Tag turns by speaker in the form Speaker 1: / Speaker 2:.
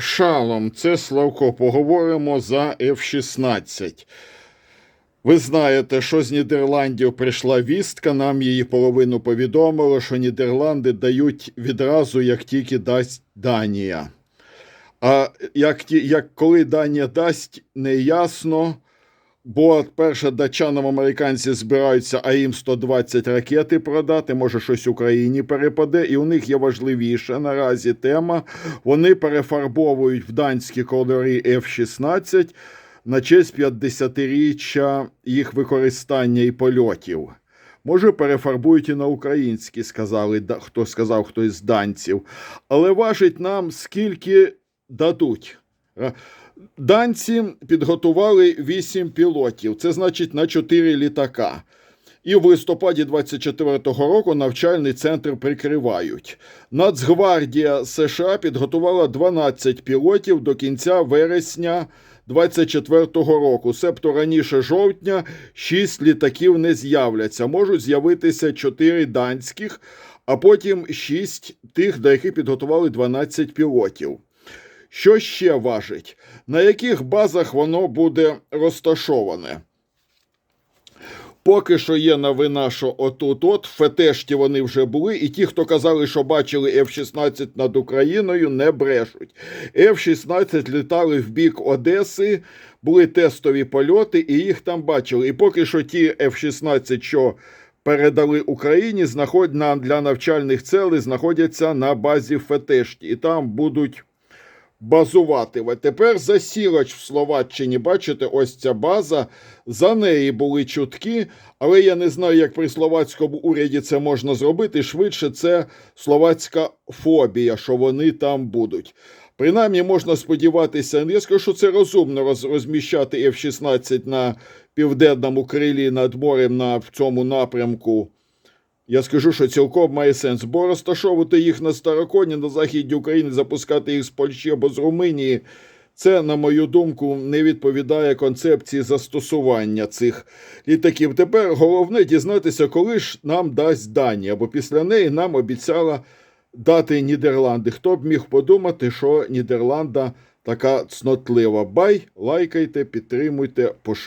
Speaker 1: Шалом, це Славко. Поговоримо за F-16. Ви знаєте, що з Нідерландів прийшла вістка, нам її половину повідомило, що Нідерланди дають відразу, як тільки дасть Данія. А як, як коли Данія дасть, не ясно. Бо перше датчанам американці збираються, а їм 120 ракети продати, може щось Україні перепаде, і у них є важливіша наразі тема. Вони перефарбовують в данські кольори F-16 на честь 50-річчя їх використання і польотів. Може, перефарбують і на українські, сказали, хто сказав хтось з данців. Але важить нам, скільки дадуть. Ра- Данці підготували 8 пілотів, це значить на 4 літака. І в листопаді 24-го року навчальний центр прикривають. Нацгвардія США підготувала 12 пілотів до кінця вересня 24-го року. Себто раніше жовтня 6 літаків не з'являться. Можуть з'явитися 4 данських, а потім 6 тих, до яких підготували 12 пілотів. Що ще важить? На яких базах воно буде розташоване? Поки що є новина, що отут от Фетешті вони вже були, і ті, хто казали, що бачили F-16 над Україною, не брешуть. F-16 літали в бік Одеси, були тестові польоти, і їх там бачили. І поки що ті F-16, що передали Україні, знаход... для навчальних целей знаходяться на базі Фетешті. І там будуть базувати. А тепер засілач в Словаччині. Бачите, ось ця база. За неї були чутки, але я не знаю, як при словацькому уряді це можна зробити. Швидше це словацька фобія, що вони там будуть. Принаймні можна сподіватися, я скажу, що це розумно роз, розміщати F-16 на південному крилі над морем на в цьому напрямку. Я скажу, що цілком має сенс, бо розташовувати їх на Староконі, на західній Україні, запускати їх з Польщі або з Румунії. Це, на мою думку, не відповідає концепції застосування цих літаків. Тепер головне дізнатися, коли ж нам дасть Данія, бо після неї нам обіцяла дати Нідерланди. Хто б міг подумати, що Нідерланда така цнотлива. Бай, лайкайте, підтримуйте, поширюйте.